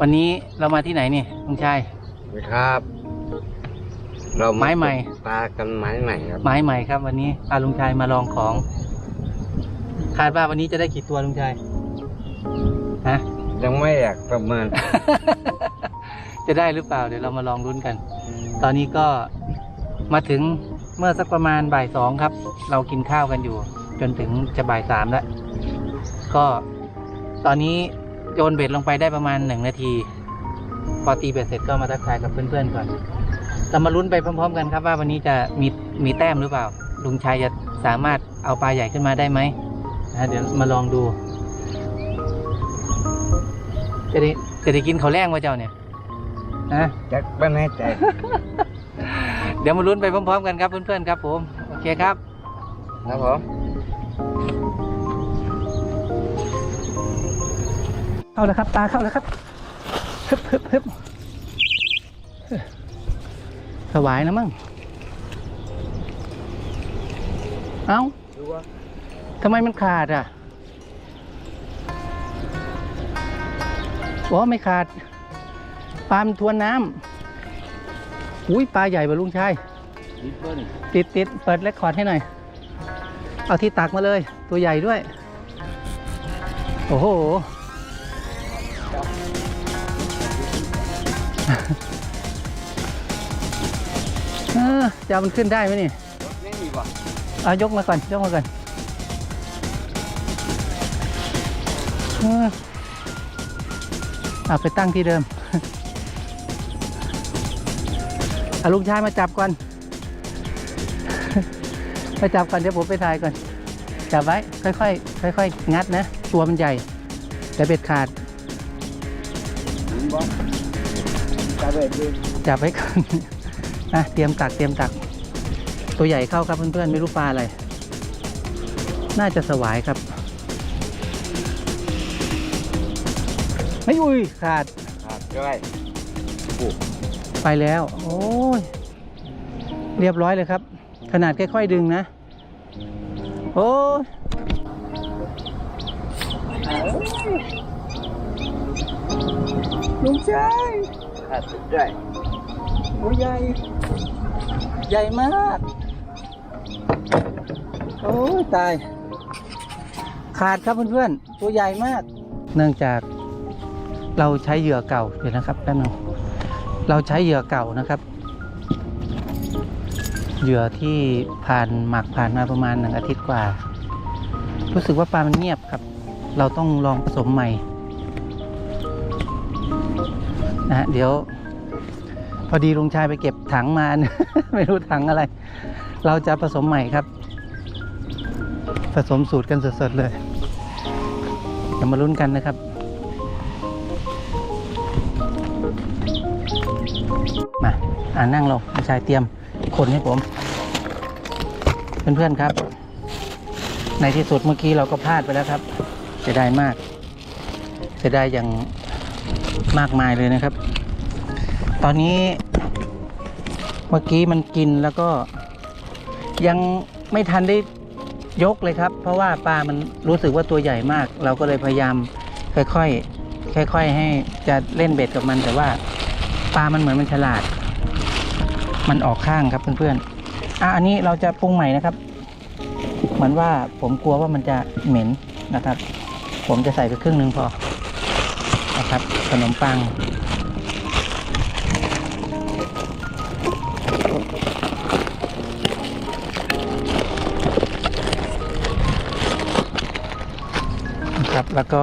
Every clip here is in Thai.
วันนี้เรามาที่ไหนนี่ลุงชายครับ เราไม้ใหม่ ปลากันไม้ใหม่ครับ ไม้ใหม่ครับ วันนี้พาลุงชายมาลองของ คาดว่าวันนี้จะได้กี่ตัวลุงชายฮะ ยังไม่อยากประเมิน จะได้หรือเปล่า เดี๋ยวเรามาลองลุ้นกัน ตอนนี้ก็มาถึงเมื่อสักประมาณบ่ายสองครับ เรากินข้าวกันอยู่ จนถึงจะบ่ายสามแล้ว ก็ตอนนี้โยนเบ็ดลงไปได้ประมาณหนึ่งนาที พอตีเบ็ดเสร็จก็มาทักทายกับเพื่อนๆก่อนเรามาลุ้นไปพร้อม ๆ กันครับว่าวันนี้จะมีมีแต้มหรือเปล่า ลุงชัยจะสามารถเอาปลาใหญ่ขึ้นมาได้ไหมนะเดี๋ยวมาลองดู จะได้จะได้กินข้าวแรงวะเจ้าเนี่ยนะจักไม่แน่ใจ เดี๋ยวมาลุ้นไปพร้อม ๆ กันครับเพื่อนๆครับผม โอเคครับ ครับผม เข้าแล้วครับ ตาเข้าแล้วครับฮึบฮึบฮึบสวายนะมั่งเอ้าดูว่าทำไมมันขาดอะอ๋อไม่ขาด ปลามันทวนน้ำอุ้ยปลาใหญ่ป่ะลุงชายดิบเบิ้ลติดติด เปิดเรคคอร์ดให้หน่อย เอาที่ตักมาเลย ตัวใหญ่ด้วย โอ้โหเออจะเอามันขึ้นได้ไหมนี่ไม่มีว่ะเอายกมาก่อน ยกมาก่อนเออเอาไปตั้งที่เดิมเอาลุงชายมาจับก่อน มาจับก่อนเดี๋ยวผมไปถ่ายก่อน จับไว้ค่อยๆค่อยๆงัดนะ ตัวมันใหญ่แต่เบ็ดขาดดิบบ่จับเบ็ดดูจับไว้ก่อนอะเตรียมตักเตรียมตัก ตัวใหญ่เข้าครับเพื่อนๆไม่รู้ปลาอะไร น่าจะสวายครับไม่อุ้ยขาดครับด้วยไปแล้ว โอ้ย เรียบร้อยเลยครับ ขนาดค่อยๆดึงนะ โอ้ยลุงชายครับด้วยโอ้ยใหญ่ ใหญ่มาก โอ้ยตาย ขาดครับเพื่อนๆ ตัวใหญ่มาก เนื่องจากเราใช้เหยื่อเก่าเดี๋ยวนะครับแป๊บนึงเราใช้เหยื่อเก่านะครับ เหยื่อที่ผ่านหมักผ่านมาประมาณหนึ่งอาทิตย์กว่า รู้สึกว่าปลามันเงียบครับ เราต้องลองผสมใหม่นะฮะเดี๋ยว พอดีลุงชายไปเก็บถังมา ไม่รู้ถังอะไร เราจะผสมใหม่ครับ ผสมสูตรกันสดๆเลยจะมาลุ้นกันนะครับมาอ่านั่งลงลุงชายเตรียม คนให้ผม เพื่อนๆครับ ในที่สุดเมื่อกี้เราก็พลาดไปแล้วครับ เสียดายมาก เสียดายอย่างมากมายเลยนะครับ ตอนนี้เมื่อกี้มันกินแล้วก็ยังไม่ทันได้ยกเลยครับ เพราะว่าปลามันรู้สึกว่าตัวใหญ่มาก เราก็เลยพยายามค่อยๆค่อย ๆ ให้จะเล่นเบ็ดกับมันแต่ว่าปลามันเหมือนมันฉลาด มันออกข้างครับเพื่อนๆอะอันนี้เราจะปรุงใหม่นะครับ เหมือนว่าผมกลัวว่ามันจะเหม็นนะครับ ผมจะใส่ไปครึ่งหนึ่งพอนะครับ ขนมปังนะครับแล้วก็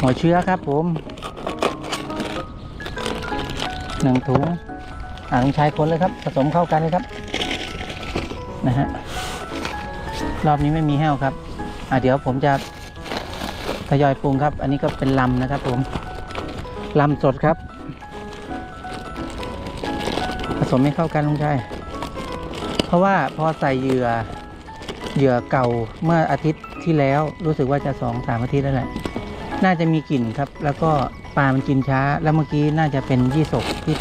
หัวเชื้อครับผม หนึ่งถุงอ่าลงชายคนเลยครับ ผสมเข้ากันเลยครับ นะฮะ รอบนี้ไม่มีแห้วครับ อ่าเดี๋ยวผมจะทยอยปรุงครับ อันนี้ก็เป็นลำนะครับ ผมลำสดครับ ผสมให้เข้ากันลงชายเพราะว่าพอใส่เหยื่อเหยื่อเก่าเมื่ออาทิตย์ที่แล้วรู้สึกว่าจะสองสามอาทิตย์แล้วแหละ น่าจะมีกลิ่นครับ แล้วก็ ปลามันกินช้า แล้วเมื่อกี้น่าจะเป็นยี่สกที่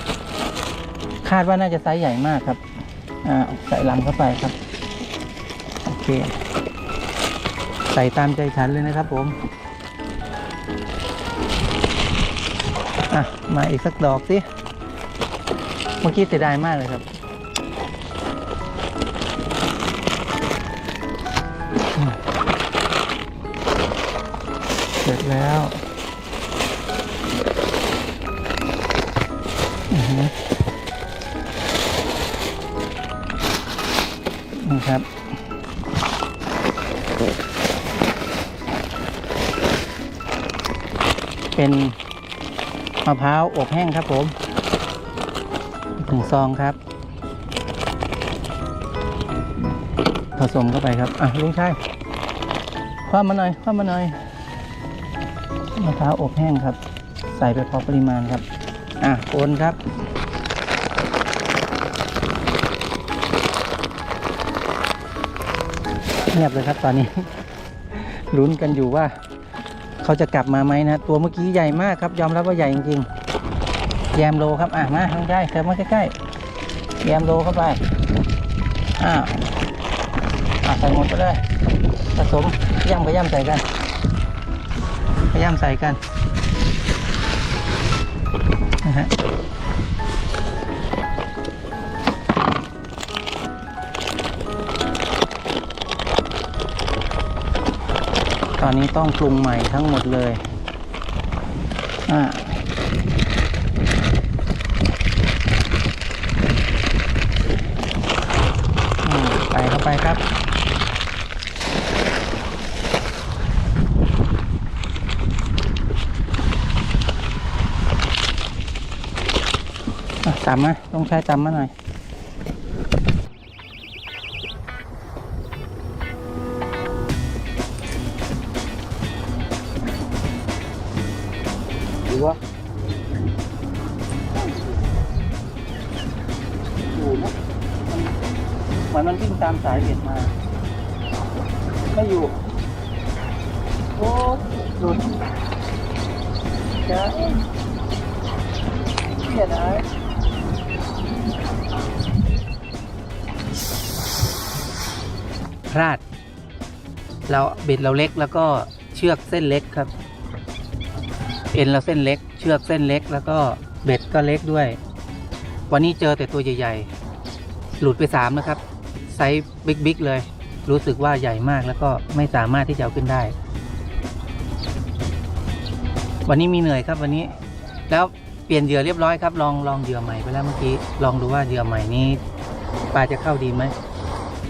คาดว่าน่าจะไซส์ใหญ่มากครับอ่าใส่ลำเข้าไปครับ โอเค ใส่ตามใจฉันเลยนะครับผมอะมาอีกสักดอกสิ เมื่อกี้เสียดายมากเลยครับเสร็จแล้ว นี่ครับ เป็นมะพร้าวอบแห้งครับผมหนึ่งซองครับ ผสมเข้าไปครับ อะลุงชายคว้ามาหน่อยคว้ามาหน่อยมะพร้าวอบแห้งครับ ใส่ไปพอปริมาณครับ อะโอนครับ เงียบเลยครับตอนนี้ ลุ้นกันอยู่ว่า เขาจะกลับมาไหมนะ ตัวเมื่อกี้ใหญ่มากครับ ยอมรับว่าใหญ่จริงๆแยมโลครับ อะมาทางใกล้เติมมาใกล้ๆแยมโลเข้าไปอ้าวอะใส่หมดไปเลยผสมย่ำไปย่ำใส่กันไปย่ำใส่กัน นะฮะตอนนี้ต้องปรุงใหม่ทั้งหมดเลย อ่าอืมใส่เข้าไปครับ อะตำมาต้องใช้จำมาหน่อย ลาด เราเบ็ดเราเล็กแล้วก็เชือกเส้นเล็กครับ เอ็นเราเส้นเล็ก เชือกเส้นเล็ก แล้วก็เบ็ดก็เล็กด้วย วันนี้เจอแต่ตัวใหญ่ ๆ หลุดไปสามนะครับ ไซส์บิ๊กๆเลย รู้สึกว่าใหญ่มากแล้วก็ไม่สามารถที่จะเอาขึ้นได้ วันนี้มีเหนื่อยครับวันนี้ แล้วเปลี่ยนเหยื่อเรียบร้อยครับ ลองลองเหยื่อใหม่ไปแล้วเมื่อกี้ ลองดูว่าเหยื่อใหม่นี้ปลาจะเข้าดีไหม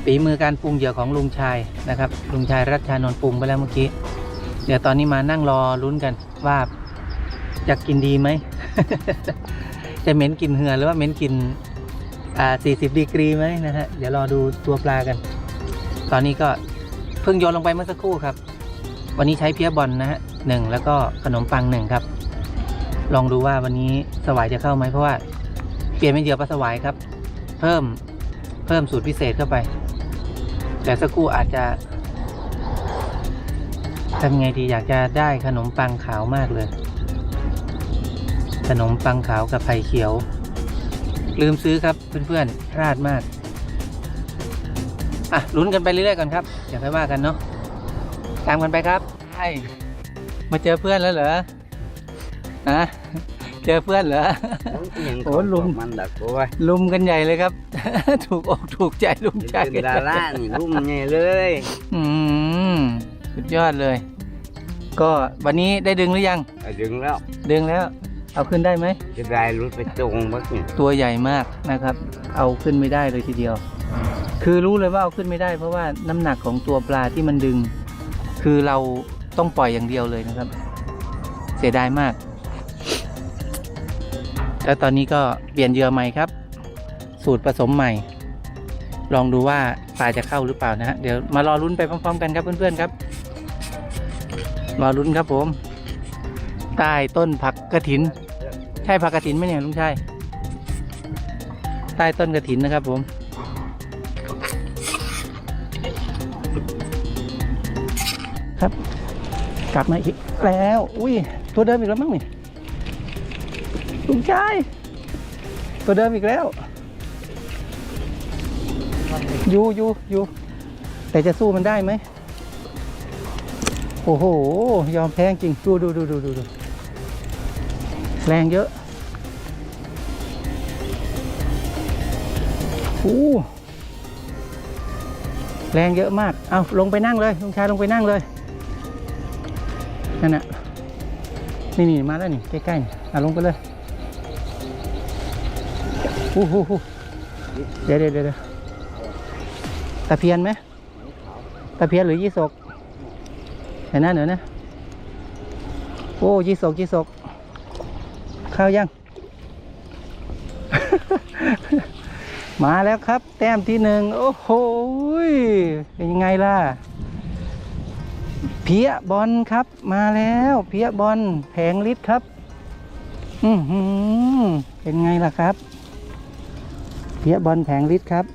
ฝีมือการปรุงเหยื่อของลุงชายนะครับ ลุงชายรัชชานนท์ปรุงไปแล้วเมื่อกี้ เดี๋ยวตอนนี้มานั่งรอลุ้นกันว่าจะกินดีไหม จะเหม็นกลิ่นเหือหรือว่าเหม็นกลิ่นอ่า40ดีกรีไหมนะฮะ เดี๋ยวรอดูตัวปลากัน ตอนนี้ก็เพิ่งโยนลงไปเมื่อสักครู่ครับ วันนี้ใช้เพียบอลนะฮะหนึ่งแล้วก็ขนมปังหนึ่งครับ ลองดูว่าวันนี้สวายจะเข้าไหมเพราะว่าเปลี่ยนเป็นเหยื่อปลาสวายครับ เพิ่มเพิ่มสูตรพิเศษเข้าไป แต่สักครู่อาจจะทำไงดีอยากจะได้ขนมปังขาวมากเลย ขนมปังขาวกับไผ่เขียว ลืมซื้อครับเพื่อนๆพลาดมาก อะลุ้นกันไปเรื่อยๆก่อนครับอย่าไปว่ากันเนาะตามกันไปครับไอ้มาเจอเพื่อนแล้วเหรอฮะ เจอเพื่อนเหรอ โอ้ลุง มันดักโอ้ยลุมกันใหญ่เลยครับ ถูกอกถูกใจลุมใจ เป็นดารานี่รุ่มใหญ่เลยอืมสุดยอดเลย ก็วันนี้ได้ดึงหรือยัง เอาดึงแล้วดึงแล้ว เอาขึ้นได้ไหม จะได้รุดไปตรงบักนี่ตัวใหญ่มากนะครับ เอาขึ้นไม่ได้เลยทีเดียว คือรู้เลยว่าเอาขึ้นไม่ได้ เพราะว่าน้ำหนักของตัวปลาที่มันดึง คือเราต้องปล่อยอย่างเดียวเลยนะครับ เสียดายมาก แล้วตอนนี้ก็เปลี่ยนเยื่อใหม่ครับ สูตรผสมใหม่ ลองดูว่าปลาจะเข้าหรือเปล่านะฮะเดี๋ยวมารอลุ้นไปพร้อม ๆ กันครับเพื่อนๆครับรอลุ้นครับผม ใต้ต้นผักกระถิน ใช่ผักกระถินไหมเนี่ยลุงชายใต้ต้นกระถินนะครับผมครับ กลับมาอีกแล้ว อุ้ยตัวเดิมอีกแล้วมั้งนี่ ลุงชาย ตัวเดิมอีกแล้ว อยู่อยู่อยู่ แต่จะสู้มันได้ไหม โอ้โห ยอมแพ้จริง ดูดูดูดูดูดูแรงเยอะโอ้แรงเยอะมาก เอาลงไปนั่งเลยลุงชายลงไปนั่งเลย นั่นน่ะ นี่นี่มาแล้วนี่ ใกล้ๆอะลงไปเลย อ้หโหเดี๋ยวเดี๋ยวเดี๋ยวเดี๋ยวตะเพียนไหมตะเพียนหรือยี่สกเห็นหน้าเหนือนะโอ้ยี่สกยี่สกข้าวยัง มาแล้วครับ แต้มที่หนึ่งโอ้โหเป็นยังไงล่ะ เพียบอลครับ มาแล้ว เพียบอลแผงลิตรครับ อือหือเป็นไงล่ะครับ พียบอลแผงลิตรครับ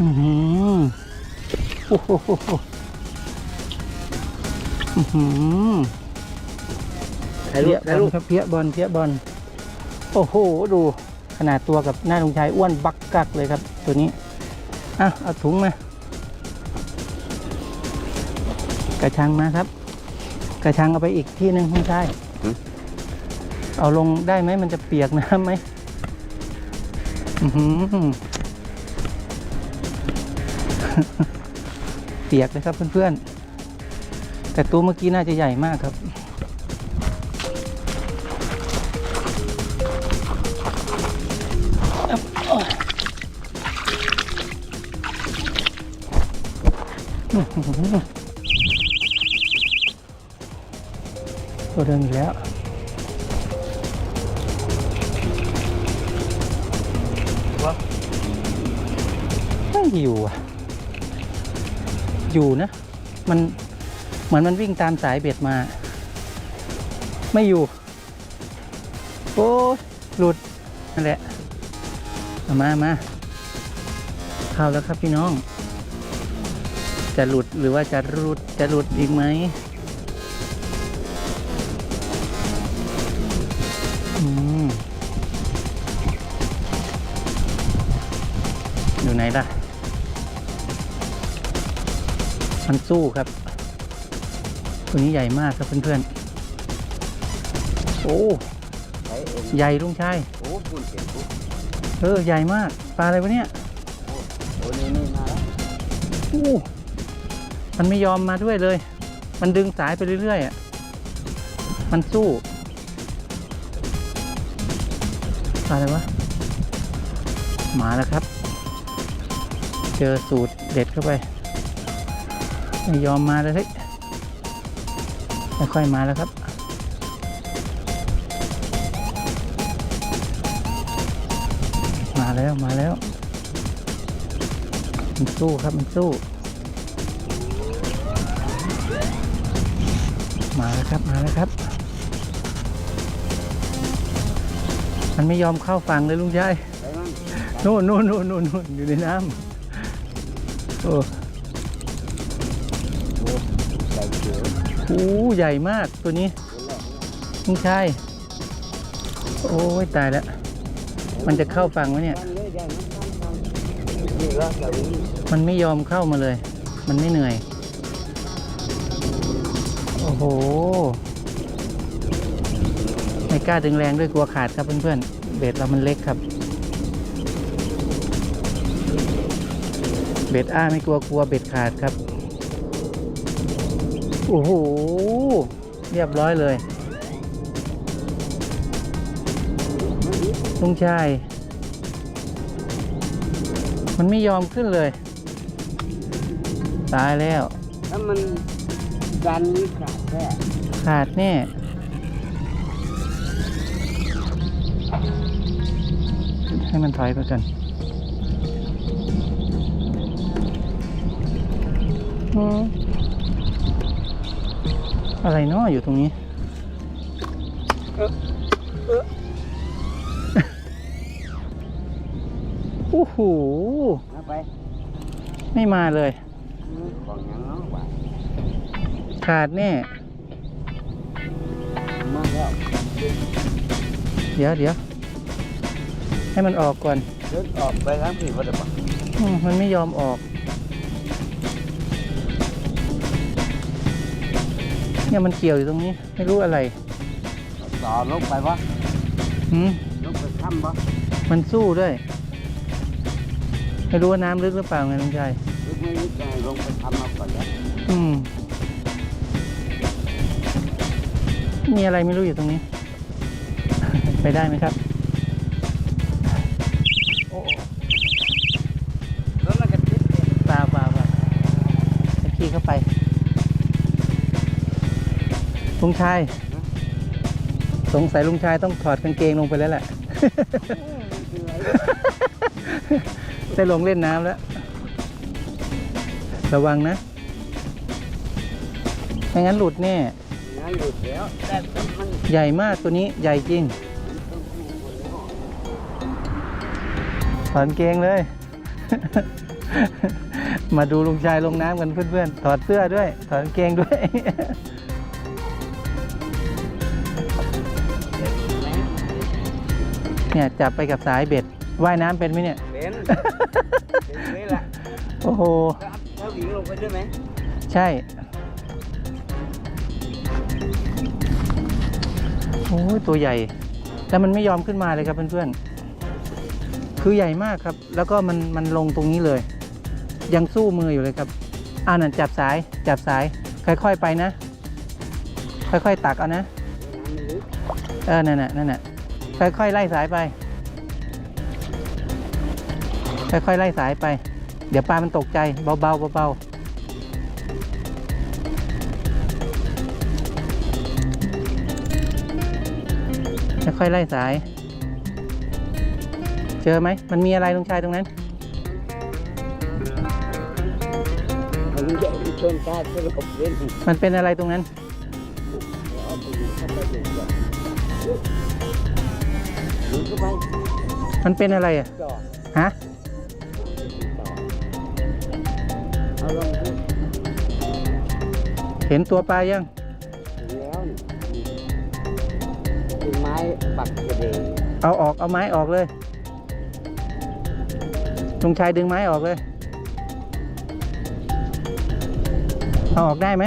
อือหือโอ้โหอื้อหือถ่ายรูเพี้ปยถ่ายรูปบอลครับเพี้ยบอลเพี้ยบอล โอ้โห ดูขนาดตัวกับหน้าลุงชายอ้วนบักกักเลยครับ ตัวนี้อะเอาถุงมากระชังมาครับ กระชังเอาไปอีกที่หนึ่งลุงชาย เอาลงได้ไหมมันจะเปียกน้ำไหมเปียกเลยครับเพื่อนๆ แต่ตัวเมื่อกี้น่าจะใหญ่มากครับ ตัวเดิมอีกแล้ว อยู่อะอยู่นะ มันเหมือนมันวิ่งตามสายเบ็ดมา ไม่อยู่ โอ้หลุดนั่นแหละมามาเข้าแล้วครับพี่น้อง จะหลุดหรือว่าจะรุดจะหลุดอีกไหมอืมอยู่ไหนล่ะ มันสู้ครับ ตัวนี้ใหญ่มากครับเพื่อนๆ โอ้ใช้เองใหญ่ลุงชาย โอ้พูดเก่งปุ๊บเออ ใหญ่มาก ปลาอะไรวะเนี่ย โอ้นี่นี่มาแล้วอู้มันไม่ยอมมาด้วยเลย มันดึงสายไปเรื่อยๆอะ มันสู้ปลาอะไรวะ มาแล้วครับ เจอสูตรเด็ดเข้าไป ไม่ยอมมาเลยเฮ้ยไม่ค่อยมาแล้วครับมาแล้วมาแล้ว มันสู้ครับมันสู้ มาแล้วครับมาแล้วครับ มันไม่ยอมเข้าฝั่งเลยลุงชายไปมั่งนู่นนู่นนู่นนู่นนู่นอยู่ในน้ำโอ้ หใหญ่มากตัวนี้เห็นแล้วลุงชายโอ้ยตายแล้ว มันจะเข้าฝั่งไหมเนี่ย มันไม่ยอมเข้ามาเลย มันไม่เหนื่อย โอ้โห ไม่กล้าดึงแรงด้วยกลัวขาดครับเพื่อนๆ เบ็ดเรามันเล็กครับ เบ็ดอ้าไม่กลัวกลัวเบ็ดขาดครับ โอ้โห เรียบร้อยเลย ลุงชาย มันไม่ยอมขึ้นเลย ตายแล้วถ้ามันดันนี่ขาดแค่ขาดแน่ให้มันถอยไปกันอืม อะไรเนาะอยู่ตรงนี้โอ้โหนะไปไม่มาเลยอืมของหยังเนาะว่าขาดแน่มาแล้วเดี๋ยวเดี๋ยวให้มันออกก่อนเดินออกไปทางผิดวัดบังอืมมันไม่ยอมออก เนี่ยมันเกี่ยวอยู่ตรงนี้ไม่รู้อะไรต่อลงไปวะหืมลงไปถ้ำวะมันสู้ด้วย ไม่รู้ว่าน้ำลึกหรือเปล่าไงลุงชัยลึกไม่ลึกไงลงไปทำเอาก่อนแล้วอืม มีอะไรไม่รู้อยู่ตรงนี้ ไปได้ไหมครับ งชาย สงสัยลุงชายต้องถอดกางเกงลงไปแล้วแหละได้ลงเล่นน้ำแล้ว ระวังนะ ไม่งั้นหลุดแน่งั้นหลุดแล้วแต่มันใหญ่มากตัวนี้ใหญ่จริงถอนเกงเลย มาดูลุงชายลงน้ำกันเพื่อนๆ ถอดเสื้อด้วย ถอดกางเกงด้วย เนี่ยจับไปกับสายเบ็ดว่ายน้ำเป็นไหมเนี่ย เป็นเป็นนี่แหละโอ้โห แล้วหญิงลงไปด้วยไหมใช่ โอ้ยตัวใหญ่ แต่มันไม่ยอมขึ้นมาเลยครับเพื่อนๆ คือใหญ่มากครับ แล้วก็มันมันลงตรงนี้เลย ยังสู้มืออยู่เลยครับอ่านั่นจับสาย จับสาย ค่อยๆไปนะ ค่อยๆตักเอานะ น้ำมันลึกเออ นั่นน่ะนั่นน่ะ ค่อยๆไล่สายไป ค่อยๆไล่สายไป เดี๋ยวปลามันตกใจเบาๆเบาๆค่อยๆไล่สาย เจอไหม มันมีอะไรลุงชายตรงนั้นมันใหญ่ชนตาสลบเล่นมันเป็นอะไรตรงนั้น ไปมันเป็นอะไรอะจ่อฮะเอาลงพูเห็นตัวปลายังแล้วนี่ถึงไม้ปักกระเดงเอาออกเอาไม้ออกเลยลุงชายดึงไม้ออกเลยเอาออกได้ไหม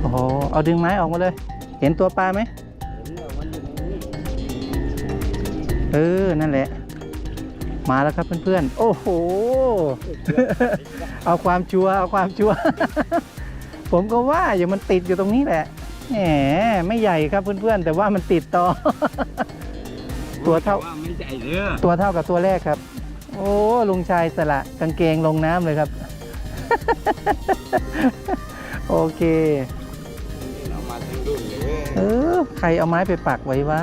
โอ้โหเอาดึงไม้ออกมาเลย เห็นตัวปลาไหม เออ นั่นแหละ มาแล้วครับเพื่อนๆ โอ้โห เอาความชัวร์เอาความชัวร์ผมก็ว่าอยู่มันติดอยู่ตรงนี้แหละ แหมไม่ใหญ่ครับเพื่อนๆ แต่ว่ามันติดต่อ ตัวเท่าว่าไม่ใจเด้อตัวเท่ากับตัวแรกครับ โอ้ลุงชายสละกางเกงลงน้ำเลยครับ โอเคเรามาทั้งรุ่นเลย เออ ใครเอาไม้ไปปักไว้วะ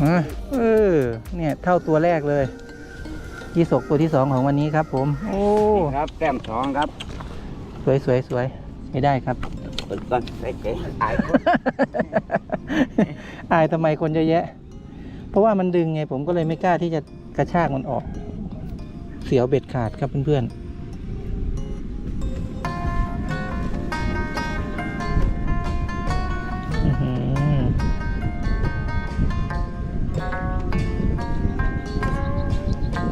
เออเออเนี่ยเท่าตัวแรกเลยยี่สกตัวที่สองของวันนี้ครับ ผม โอ้ครับแต้มสองครับ สวยสวยสวยไม่ได้ครับเปิดก่อนใส่เก๋อายคนอายทำไมคนเยอะแยะ เพราะว่ามันดึงไงผมก็เลยไม่กล้าที่จะกระชากมันออก เสียวเบ็ดขาดครับเพื่อนๆ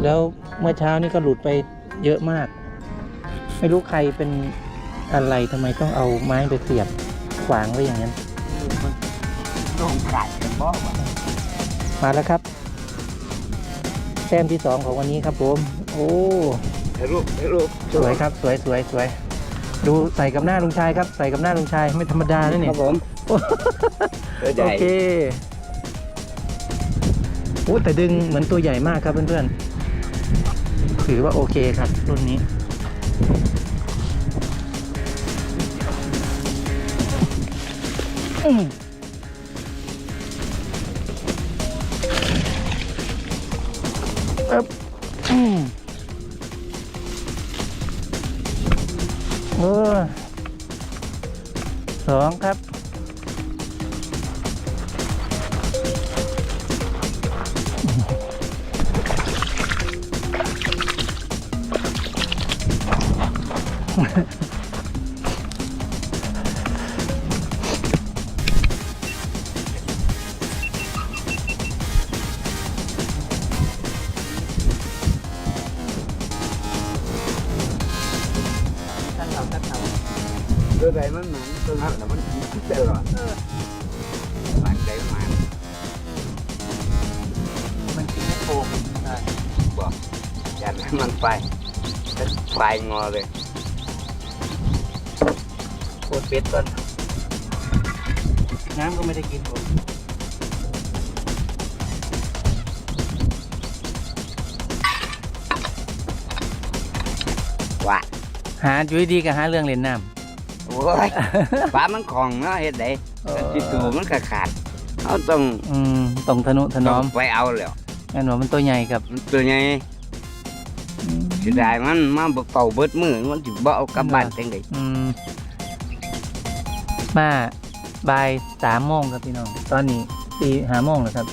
แล้วเมื่อเช้านี่ก็หลุดไปเยอะมาก ไม่รู้ใครเป็นอะไรทำไมต้องเอาไม้ไปเสียบขวางไว้อย่างนั้นลงไก่กันบ่วะมาแล้วครับแต้มที่สองของวันนี้ครับผม โอ้ถ่ายรูปถ่ายรูปสวยครับ สวยสวยสวย ดูใส่กับหน้าลุงชายครับ ใส่กับหน้าลุงชายไม่ธรรมดาเลยคเนี่รัยบผมตัวใหโอญ่เคโอ้แต่ดึงเหมือนตัวใหญ่มากครับเพื่อนๆ ถือว่าโอเคครับรุ่นนี้ อืม đôi đây mình mình tương hợp là mình thích đều rồi. Ừ. Bạn đây mà mình chỉ thích khô. Mình thôi bỏ dành mình phải thích phải เลยโคตรเป็ดก่อน น้ำก็ไม่ได้กินผมว่าหาอยู่ดีๆก็หาเรื่องเล่นน้โอ้ยฟ้ามันของเนาะเฮ็ดได้ำจิตตัวมันก็ขาดเขาต้องอืมต้องทนุถนอมต้องไปเอาแล้วงั้นว่ามันตัวใหญ่ครับมันตัวใหญ่เสิได้มันมาบ่เป่าเบิดมือมันสิบ่เอากลับบ้านจังได๋อืม มาบ่ายสามโมงครับพี่น้อง ตอนนี้ตีหาโมงแล้วครับ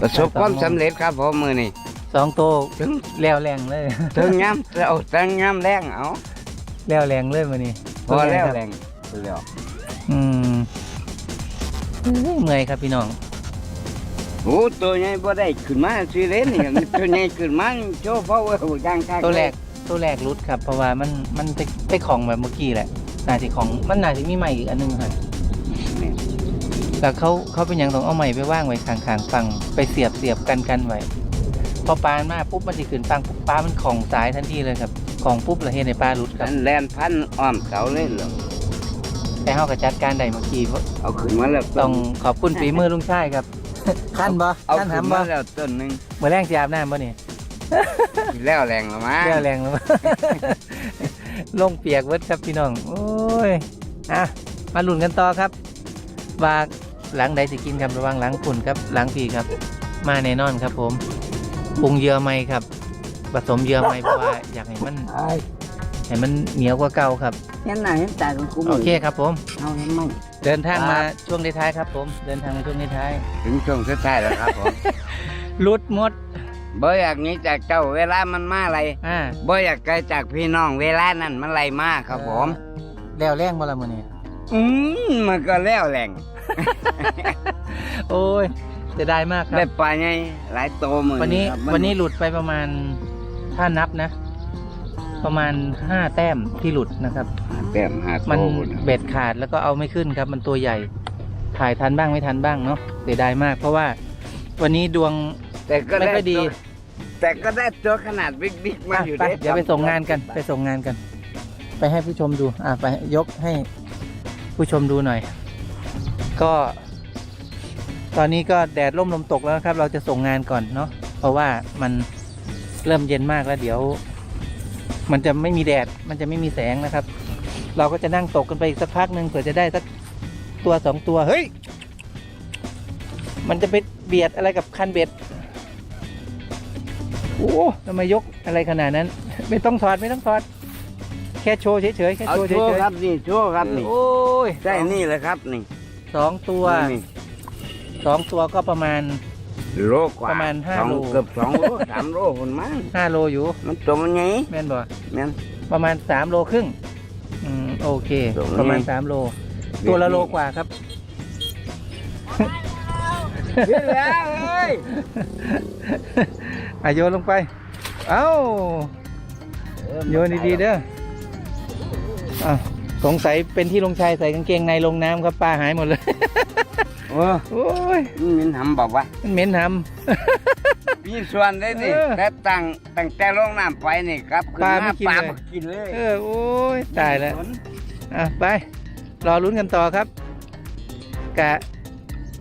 ประสบความสำเร็จครับผมมื้อนี้สองโตวถึงแล้วแรงเลย ถึงยามเอาถึงยามแรงเอาแล้วแรงเลยวันนี้พอแล้วครับแรงแล้วอืมเอ้ยเมื่อยครับพี่น้อง โอ้ตัวใหญ่บ่ได้ขึ้นมาสิเล่นนี่ตัวใหญ่ขึ้นมาโชว์เพราะว่าย่างคักตัวแรกตัวแรกรุดครับ เพราะว่ามันมันไปไปของแบบเมื่อกี้แหละ น่าจะของมันน่าจะมีใหม่อีกอันหนึงครับนี่แต่เขาเขาเป็นอย่างต้องเอาใหม่ไปว่างไว้ข้างๆฟังไปเสียบเสียบกันกันไว้พอปลามันมาปุ๊บมันจะขึ้นฟังปุ๊บปลามันของสายทันทีเลยครับ ของปุ๊บเราเห็นในปลารุดคกัรับนแล่นพันอ้อมเสาเลยเหรอแต่เขาก็จัดการได้เมื่อกี้เอาขึ้นมาแล้วต้องขอบคุณฝีมือลุงชายครับ ขั้นบ่เอาขั้นขึ้นหำบ่มาแล้วต้นหนึงเมื่อแรงจะอาบน้ำบ่นี่สิแล้วแรงแล้วมั้งเรียวแรงแล้ว ลงเปียกเวิดครับพี่น้อง โอ้ย อะ มาลุ้นกันต่อครับว่าหลังใดสิกินครับระวังหลังฝุ่นครับหลังปีครับ มาแน่นอนครับผมปรุงเยื่อไหมครับ ผสมเยื่อไหมเพราะว่าอยากให้มันไอ้ให้มันเหนียวกว่าเก่าครับเห็นหน้าเห็นตาของกูโอเคครับผม เอาเห็นไหมเดินทางครัมาบช่วงท้ายๆครับ ผม เดินทางมาช่วงท้ายถึงช่วงสุดท้ายแล้วครับผมๆลุดหมด บ่อยากหนี้จากเจ้าเวลามันมาอะไรอ่าบ่อยากไกลจากพี่น้องเวลานั้นมันไรมากครับผม แล้วแรงบ่ละมื้อนี้อืมมันก็แล้วแรงโอ้ยเสียดายมากครัได้บ ปลาใหญ่หลายโตมือวันนี้ครับมัวันนี้หลุดไปประมาณถ้านับนะ ประมาณห้าแต้มที่หลุดนะครับหาแต้มหาโตมันพุ่นเบ็ดขาดแล้วก็เอาไม่ขึ้นครับ มันตัวใหญ่ ถ่ายทันบ้างไม่ทันบ้างเนาะเสียดายมาก เพราะว่า วันนี้ดวง แต่ก็ไม่ได้ค่อยดีตัว แต่ก็ได้ตัวขนาดบิ๊กๆมาอะอยู่ไปด้เดี๋ยวไปส่งงานกันไปส่งงานกัน ไปให้ผู้ชมดูอะไปยกให้ผู้ชมดูหน่อย ก็ ตอนนี้ก็แดดร่มลมตกแล้วนะครับ เราจะส่งงานก่อนเนาะเพราะว่ามันเริ่มเย็นมากแล้วเดี๋ยว มันจะไม่มีแดดมันจะไม่มีแสงนะครับ เราก็จะนั่งตกกันไปอีกสักพักหนึ่งเผื่อจะได้สักตัวสองตัวเฮ้ยมันจะไปเบียดอะไรกับคันเบ็ด โอ้ทำไมยกอะไรขนาดนั้น ไม่ต้องถอดไม่ต้องถอด แค่โชว์เฉยๆแค่เอาโชว์เฉโชว์ยครับนี่โชว์ครับนี่ๆโอ้ยใช่นี่แหละครับนี่สองตัวนี่สองตัวก็ประมาณ โลกว่าประมาณห้าสองโล เกือบสองโลสามโลคนมั้งห้าโลอยู่มันตัวมันไงแม่นบ่ แม่น ประมาณสามโลครึ่งอืมโอเค ตรงนี้ ประมาณสามโล ตัวละโลกว่าครับเดี๋ยวแล้วเอ้ย อะโยนลงไป เอ้าโยนดีๆเด้ออะสงสัยเป็นที่ลงชายใส่กางเกงในลงน้ำครับปลาหายหมดเลยโอ้โอ้ยนี่มันทำบอกว่ามันเหม็นทมีส่วนได้นี่เออแต่ตั้งตั้งแต่ลงน้ำไปนี่ครับปลาไม่กินปลาเลยบ่กินเลยำเออโอ้ยตายแล้วอะไป รอลุ้นกันต่อครับ กะ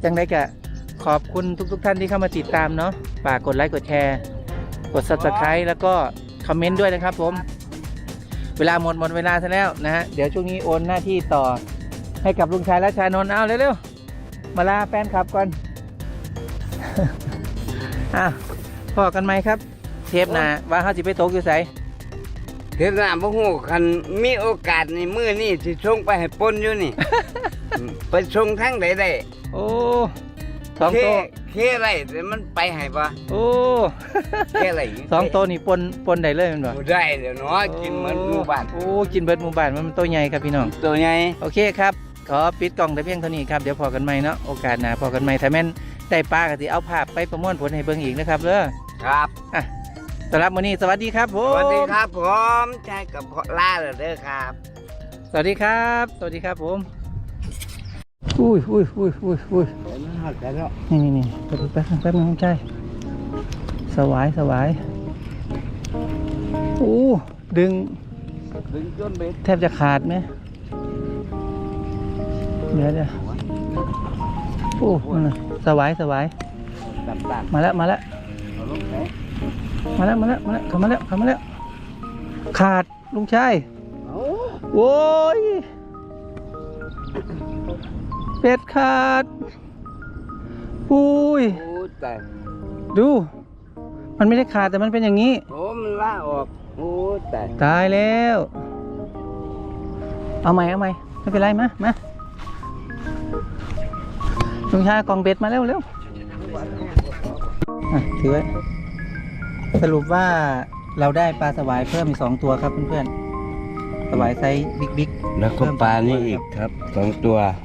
จังไดกะ ขอบคุณทุกๆท่านที่เข้ามาติดตามเนาะฝากกดไลค์กดแชร์กด subscribe แล้วก็คอมเมนต์ด้วยนะครับผม เวลาหมดหมดเวลาซะแล้วนะฮะเดี๋ยวช่วงนี้โอนหน้าที่ต่อให้กับลุงชายและชานนท์เอาเร็วๆมาลาแฟนคลับก่อนอะพอกันไหมครับ เทปหน้าว่าเขาจะไปตกอยู่ไสเห็นหน้าบ่ฮู้คันมีโอกาสในมื้อนี้สิส่งไปให้ปนอยู่นี่ ไปส่งทางใดได้โอ้ สองเคโตะเคไรแต่มันไปให้บ่โอ้ เคไรสองโตะนี่ปนปนได้เลยแมันบ่บ่ได้เดี๋ยวเนาะกินเหมือนหมู่บ้านโอ้กินเบิดหมู่บ้านมันตัวใหญ่ครับพี่น้อง ตัวใหญ่ โอเคครับ ขอปิดกล่องแต่เพียงเท่านี้ครับ เดี๋ยวพอกันใหม่เนาะ โอกาสหน้าพอกันใหม่ถ้าแม่นได้ปลาก็สิเอาภาพไปประมวลผลให้เบิ่งอีกนะครับเด้อครับอะสำหรับวันนี้สวัสดีครับผสม วัสดีครับผมใช่กับพ่อล่าเลยเด้อครับ สวัสดีครับ สวัสดีครับผม อุ้ยอุ้ยอุ้ยอุ้ยอุ้ยนี่นี่นี่แป๊บแป๊บแป๊บนึงใจสวายสวายอู้ดึงถึงจนเบ็ดแทบจะขาดไหมเดี๋ยวเดี๋ยวโอ้นั่นน่ะสวายสวายมาแล้วมาแล้วมาแล้วมาแล้วมาแล้วเข้ามาแล้วเข้ามาแล้วขาดลุงชายโอ้ย เป็ดขาดอุ้ย โอ้แต่ดู มันไม่ได้ขาดแต่มันเป็นอย่างนี้ โอ้มันล่าออก โอ้แต่ตายแล้ว เอาใหม่เอาใหม่ไม่เป็นไรมามาลุงชายกล่องเบ็ดมาเร็วเร็วอะถือไว้สรุปว่าเราได้ปลาสวายเพิ่มอีกสองตัวครับเพื่อนๆสวายไซส์บิ๊กบิ๊กแล้วก็ปลานี่อีกครับสองตัวโอ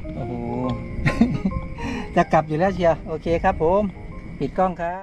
้โห จะกลับอยู่แล้วเชียวโอเคครับผม ปิดกล้องครับ